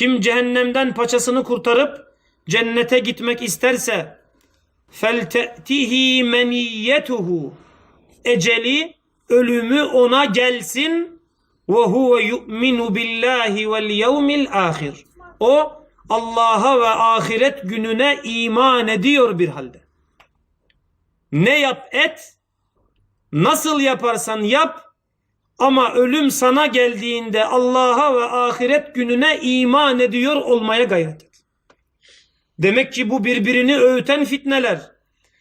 Kim cehennemden paçasını kurtarıp cennete gitmek isterse felte'tihi meniyyetuhu eceli ölümü ona gelsin ve huve yu'minu billahi vel yevmil ahir. O Allah'a ve ahiret gününe iman ediyor bir halde. Ne yap et, nasıl yaparsan yap ama ölüm sana geldiğinde Allah'a ve ahiret gününe iman ediyor olmaya gayret et. Demek ki bu birbirini öğüten fitneler.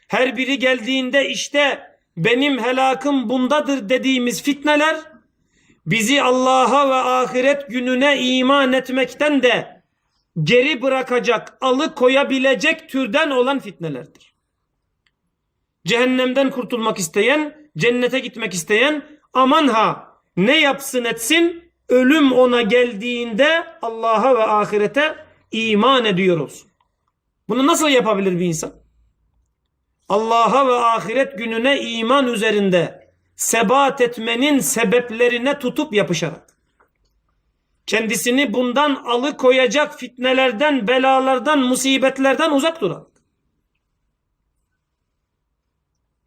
Her biri geldiğinde işte benim helakım bundadır dediğimiz fitneler bizi Allah'a ve ahiret gününe iman etmekten de geri bırakacak, alıkoyabilecek türden olan fitnelerdir. Cehennemden kurtulmak isteyen, cennete gitmek isteyen aman ha ne yapsın etsin ölüm ona geldiğinde Allah'a ve ahirete iman ediyor olsun. Bunu nasıl yapabilir bir insan? Allah'a ve ahiret gününe iman üzerinde sebat etmenin sebeplerine tutup yapışarak. Kendisini bundan alıkoyacak fitnelerden, belalardan, musibetlerden uzak durarak.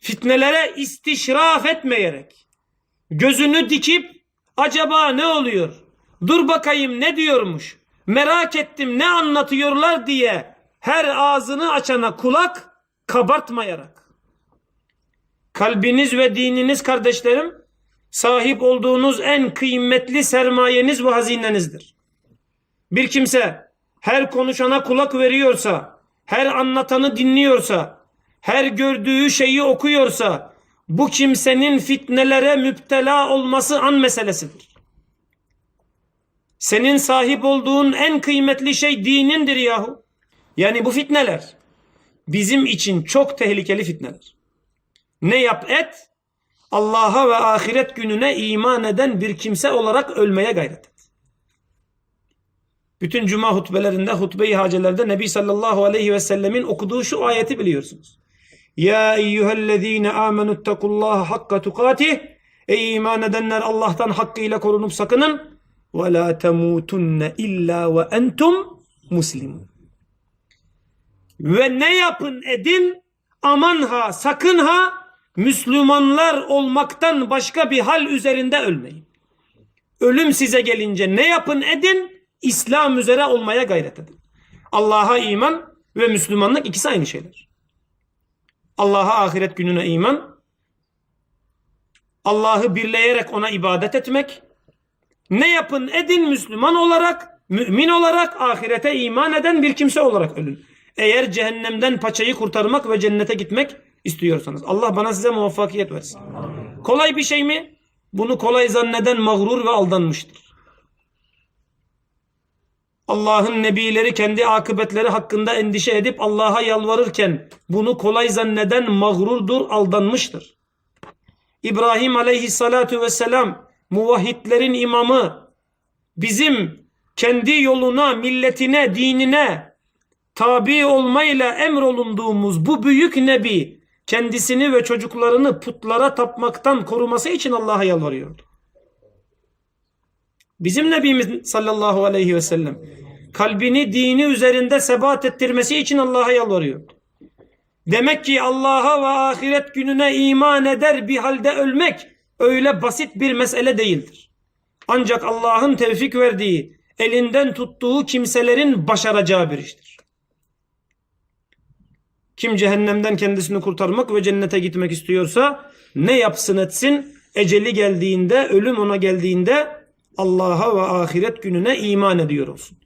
Fitnelere istişraf etmeyerek. Gözünü dikip acaba ne oluyor? Dur bakayım ne diyormuş? Merak ettim ne anlatıyorlar diye her ağzını açana kulak kabartmayarak. Kalbiniz ve dininiz kardeşlerim sahip olduğunuz en kıymetli sermayeniz ve hazinenizdir. Bir kimse her konuşana kulak veriyorsa, her anlatanı dinliyorsa, her gördüğü şeyi okuyorsa bu kimsenin fitnelere müptela olması an meselesidir. Senin sahip olduğun en kıymetli şey dinindir yahu. Yani bu fitneler bizim için çok tehlikeli fitneler. Ne yap et? Allah'a ve ahiret gününe iman eden bir kimse olarak ölmeye gayret et. Bütün cuma hutbelerinde, hutbe-i hacelerde Nebi sallallahu aleyhi ve sellemin okuduğu şu ayeti biliyorsunuz. Ya eyyühellezine amenüttekullaha hakka tukatih. Ey iman edenler Allah'tan hakkıyla korunup sakının. Ve la temutunne illa ve entum muslimun. Ve ne yapın edin aman ha sakın ha Müslümanlar olmaktan başka bir hal üzerinde ölmeyin. Ölüm size gelince ne yapın edin İslam üzere olmaya gayret edin. Allah'a iman ve Müslümanlık ikisi aynı şeyler. Allah'a ahiret gününe iman, Allah'ı birleyerek ona ibadet etmek, ne yapın edin Müslüman olarak, mümin olarak, ahirete iman eden bir kimse olarak ölün. Eğer cehennemden paçayı kurtarmak ve cennete gitmek istiyorsanız. Allah bana size muvaffakiyet versin. Kolay bir şey mi? Bunu kolay zanneden mağrur ve aldanmıştır. Allah'ın nebileri kendi akıbetleri hakkında endişe edip Allah'a yalvarırken bunu kolay zanneden mağrurdur, aldanmıştır. İbrahim aleyhissalatu vesselam muvahhidlerin imamı bizim kendi yoluna, milletine, dinine tabi olmayla emrolunduğumuz bu büyük nebi kendisini ve çocuklarını putlara tapmaktan koruması için Allah'a yalvarıyordu. Bizim Nebimiz sallallahu aleyhi ve sellem kalbini dini üzerinde sebat ettirmesi için Allah'a yalvarıyordu. Demek ki Allah'a ve ahiret gününe iman eder bir halde ölmek öyle basit bir mesele değildir. Ancak Allah'ın tevfik verdiği, elinden tuttuğu kimselerin başaracağı bir iştir. Kim cehennemden kendisini kurtarmak ve cennete gitmek istiyorsa ne yapsın etsin eceli geldiğinde, ölüm ona geldiğinde Allah'a ve ahiret gününe iman ediyor olsun.